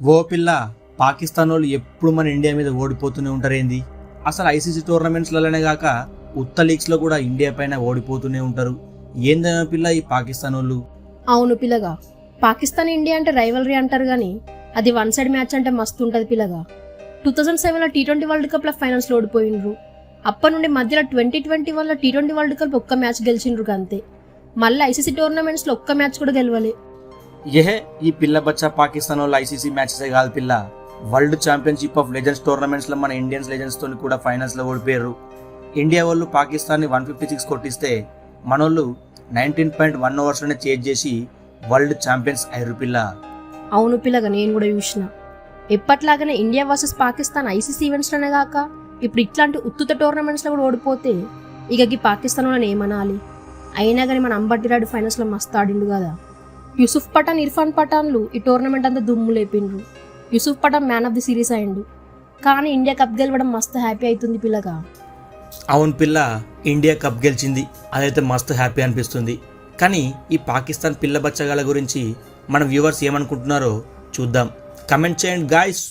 ఓ పిల్ల పాకిస్తాన్ వాళ్ళు ఎప్పుడు మన ఇండియా మీద ఓడిపోతూనే ఉంటారేంది? అసలు ఐసీసీ టోర్నమెంట్స్లలోనే కాక ఉత్త లీగ్స్లో కూడా ఇండియా పైన ఓడిపోతూనే ఉంటారు. ఏందైనా పిల్ల ఈ పాకిస్తాన్ వాళ్ళు అవును పిల్లగా. పాకిస్తాన్ ఇండియా అంటే రైవలరీ అంటారు కానీ అది వన్ సైడ్ మ్యాచ్ అంటే మస్తు ఉంటుంది పిల్లగా. టూ థౌజండ్ సెవెన్లో టీ ట్వంటీ వరల్డ్ కప్లో ఫైనల్స్లో ఓడిపోయినరు అప్పటి నుండి మధ్యలో ట్వంటీ ట్వంటీ వల్ల టీ ట్వంటీ వరల్డ్ కప్ ఒక్క మ్యాచ్ గెలిచిండ్రు అంతే మళ్ళీ ఐసీసీ టోర్నమెంట్స్లో ఒక్క మ్యాచ్ కూడా గెలవలే. ఏహే ఈ పిల్ల బచ్చా పాకిస్తాన్ వాళ్ళు ఐసీసీ మ్యాచెస్ కాదు పిల్ల వరల్డ్ ఛాంపియన్షిప్ ఆఫ్ లెజెండ్స్ టోర్నమెంట్స్లో మన ఇండియన్స్ లెజెండ్స్ తోని కూడా ఫైనల్స్లో ఓడిపోయారు ఇండియా వాళ్ళు పాకిస్తాన్ని వన్ ఫిఫ్టీ సిక్స్ కొట్టిస్తే మనోళ్ళు నైన్టీన్ పాయింట్ వన్ ఓవర్స్లోనే చేజ్ చేసి వరల్డ్ ఛాంపియన్స్ అయ్యారు పిల్ల। అవును పిల్లగా నేను కూడా చూసిన. ఎప్పట్లాగానే ఇండియా వర్సెస్ పాకిస్తాన్ ఐసీసీ ఈవెంట్స్లోనే కాక ఇప్పుడు ఇట్లాంటి ఉత్తుత టోర్నమెంట్స్లో కూడా ఓడిపోతే ఇక పాకిస్తాన్ వాళ్ళని ఏమనాలి? అయినా కానీ మన అంబట్టిరాడు ఫైనల్స్లో మస్తు ఆడిండు కదా. యూసుఫ్ పఠాన్ ఇర్ఫాన్ పఠాన్లు ఈ టోర్నమెంట్ అంతా దుమ్ము లేపిండ్రు. Yusuf Pathan man of the series అయిండు. కానీ ఇండియా కప్ గెలవడం మస్తు హ్యాపీ అవుతుంది పిల్లగా. అవును పిల్ల ఇండియా కప్ గెలిచింది. అదైతే మస్తు హ్యాపీ అనిపిస్తుంది. కానీ ఈ పాకిస్తాన్ పిల్ల బచ్చగాల గురించి మన వ్యూవర్స్ ఏమనుకుంటున్నారో చూద్దాం. కమెంట్ చేయండి గాయస్